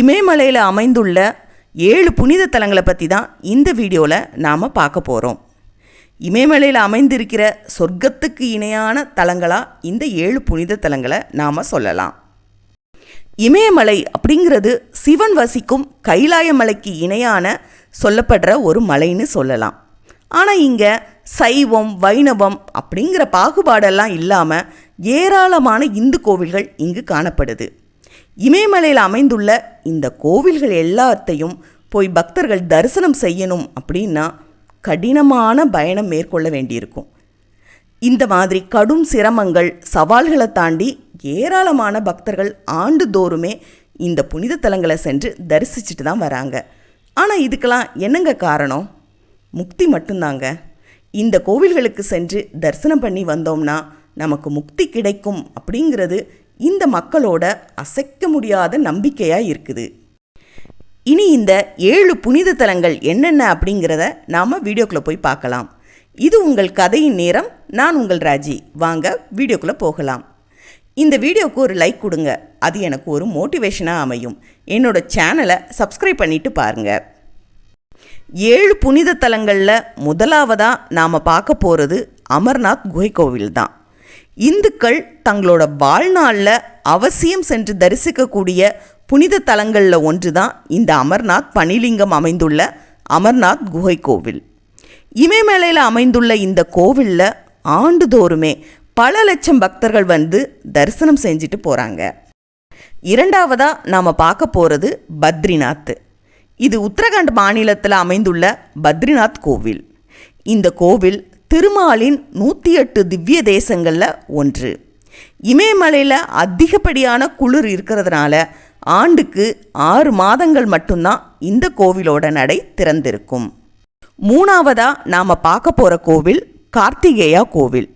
இமயமலையில் அமைந்துள்ள ஏழு புனித தலங்களை பற்றி தான் இந்த வீடியோவில் நாம் பார்க்க போகிறோம் இமயமலையில் அமைந்திருக்கிற சொர்க்கத்துக்கு இணையான தலங்களாக இந்த ஏழு புனித தலங்களை நாம் சொல்லலாம். இமயமலை அப்படிங்கிறது சிவன் வசிக்கும் கைலாய மலைக்கு இணையான சொல்லப்படுற ஒரு மலைன்னு சொல்லலாம். ஆனால் இங்கே சைவம் வைணவம் அப்படிங்கிற பாகுபாடெல்லாம் இல்லாமல் ஏராளமான இந்து கோவில்கள் இங்கு காணப்படுது. இமயமலையில் அமைந்துள்ள இந்த கோவில்கள் எல்லாத்தையும் போய் பக்தர்கள் தரிசனம் செய்யணும் அப்படின்னா கடினமான பயணம் மேற்கொள்ள வேண்டியிருக்கும். இந்த மாதிரி கடும் சிரமங்கள் சவால்களை தாண்டி ஏராளமான பக்தர்கள் ஆண்டுதோறுமே இந்த புனித தலங்களை சென்று தரிசிச்சுட்டு தான் வராங்க. ஆனால் இதுக்கெல்லாம் என்னங்க காரணம்? முக்தி மட்டும்தாங்க. இந்த கோவில்களுக்கு சென்று தரிசனம் பண்ணி வந்தோம்னா நமக்கு முக்தி கிடைக்கும் அப்படிங்கிறது இந்த மக்களோட அசைக்க முடியாத நம்பிக்கையாக இருக்குது. இனி இந்த ஏழு புனித தலங்கள் என்னென்ன அப்படிங்கிறத நாம் வீடியோக்குள்ளே போய் பார்க்கலாம். இது உங்கள் கதையின் நேரம் நான் உங்கள் ராஜி. வாங்க வீடியோக்குள்ளே போகலாம். இந்த வீடியோவுக்கு ஒரு லைக் கொடுங்க. அது எனக்கு ஒரு மோட்டிவேஷனாக அமையும். என்னோட சேனலை சப்ஸ்கிரைப் பண்ணிவிட்டு பாருங்கள் ஏழு புனித தலங்களில் முதலாவதாக நாம் பார்க்க போகிறது அமர்நாத் குகை கோவில் தான் இந்துக்கள் தங்களோட வாழ்நாளில் அவசியம் சென்று தரிசிக்கக்கூடிய புனித தலங்களில் ஒன்று தான் இந்த அமர்நாத் பனிலிங்கம் அமைந்துள்ள அமர்நாத் குகை கோவில். இமயமலையில் அமைந்துள்ள இந்த கோவிலில் ஆண்டுதோறுமே பல லட்சம் பக்தர்கள் வந்து தரிசனம் செஞ்சுட்டு போகிறாங்க இரண்டாவதாக நாம் பார்க்க போகிறது பத்ரிநாத். இது உத்தரகாண்ட் மாநிலத்தில் அமைந்துள்ள பத்ரிநாத் கோவில். இந்த கோவில் திருமாலின் நூற்றி எட்டு திவ்ய தேசங்களில் ஒன்று. இமயமலையில் அதிகப்படியான குளிர் இருக்கிறதுனால ஆண்டுக்கு ஆறு மாதங்கள் மட்டும்தான் இந்த கோவிலோட நடை திறந்திருக்கும். மூணாவதாக நாம் பார்க்க போகிற கோவில் கார்த்திகேயா கோவில்.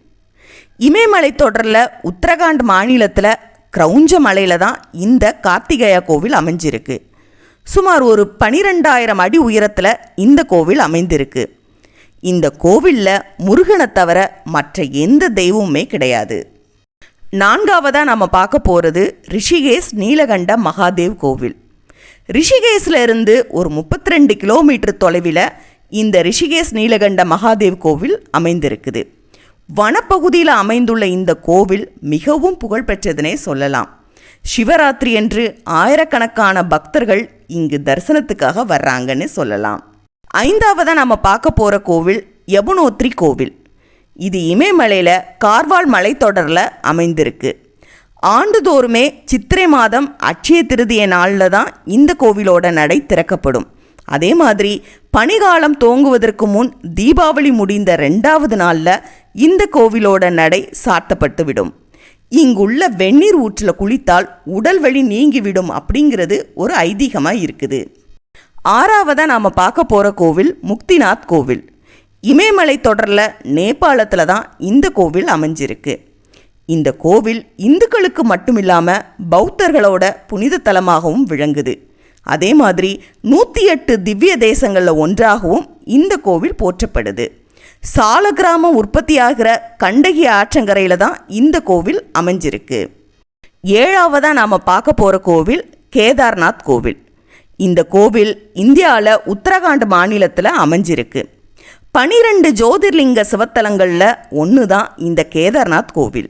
இமயமலை தொடரில் உத்தரகாண்ட் மாநிலத்தில் கிரௌஞ்ச மலையில் தான் இந்த கார்த்திகேயா கோவில் அமைஞ்சிருக்கு. சுமார் ஒரு பனிரெண்டாயிரம் அடி உயரத்தில் இந்த கோவில் அமைந்திருக்கு. இந்த கோவிலில் முருகனை தவிர மற்ற எந்த தெய்வமுமே கிடையாது. நான்காவதாக நம்ம பார்க்க போகிறது ரிஷிகேஷ் நீலகண்ட மகாதேவ் கோவில். ரிஷிகேஷில் இருந்து ஒரு முப்பத்தி ரெண்டு கிலோமீட்டர் தொலைவில் இந்த ரிஷிகேஷ் நீலகண்ட மகாதேவ் கோவில் அமைந்திருக்குது. வனப்பகுதியில் அமைந்துள்ள இந்த கோவில் மிகவும் புகழ்பெற்றதுனே சொல்லலாம். சிவராத்திரி என்று ஆயிரக்கணக்கான பக்தர்கள் இங்கு தரிசனத்துக்காக வர்றாங்கன்னு சொல்லலாம். ஐந்தாவதாக நம்ம பார்க்க போகிற கோவில் யமுனோத்ரி கோவில். இது இமயமலையில் கார்வால் மலைத்தொடரில் அமைந்திருக்கு. ஆண்டுதோறுமே சித்திரை மாதம் அட்சய திருதிய நாளில் தான் இந்த கோவிலோட நடை திறக்கப்படும். அதே மாதிரி பனிகாலம் தோங்குவதற்கு முன் தீபாவளி முடிந்த ரெண்டாவது நாளில் இந்த கோவிலோட நடை சாத்தப்பட்டுவிடும் இங்குள்ள வெந்நீர் ஊற்றில் குளித்தால் உடல் வலி நீங்கிவிடும் அப்படிங்கிறது ஒரு ஐதீகமாக இருக்குது. ஆறாவதாக நாம் பார்க்க போகிற கோவில் முக்திநாத் கோவில். இமயமலை தொடரில் நேபாளத்தில் தான் இந்த கோவில் அமைஞ்சிருக்கு. இந்த கோவில் இந்துக்களுக்கு மட்டும் இல்லாமல் பௌத்தர்களோட புனித தலமாகவும் விளங்குது. அதே மாதிரி நூற்றி எட்டு திவ்ய தேசங்களில் ஒன்றாகவும் இந்த கோவில் போற்றப்படுது. சாலக்கிராமம் உற்பத்தியாகிற கண்டகி ஆற்றங்கரையில் தான் இந்த கோவில் அமைஞ்சிருக்கு. ஏழாவதாக நாம் பார்க்க போகிற கோவில் கேதார்நாத் கோவில். இந்த கோவில் இந்தியாவில் உத்தரகாண்ட் மாநிலத்தில் அமைஞ்சிருக்கு. பனிரெண்டு ஜோதிர்லிங்க சிவத்தலங்களில் ஒன்று தான் இந்த கேதார்நாத் கோவில்.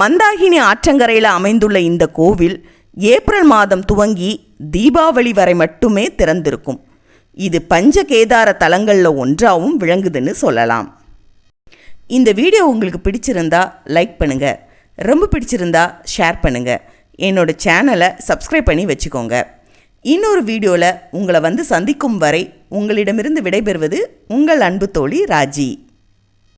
மந்தாகினி ஆற்றங்கரையில் அமைந்துள்ள இந்த கோவில் ஏப்ரல் மாதம் துவங்கி தீபாவளி வரை மட்டுமே திறந்திருக்கும். இது பஞ்ச கேதார தலங்களில் ஒன்றாகவும் விளங்குதுன்னு சொல்லலாம். இந்த வீடியோ உங்களுக்கு பிடிச்சிருந்தா லைக் பண்ணுங்கள் ரொம்ப பிடிச்சிருந்தா ஷேர் பண்ணுங்கள் என்னோட சேனலை சப்ஸ்கிரைப் பண்ணி வச்சுக்கோங்க. இன்னொரு வீடியோவில் உங்களை வந்து சந்திக்கும் வரை உங்களிடமிருந்து விடைபெறுவது உங்கள் அன்பு தோழி ராஜி.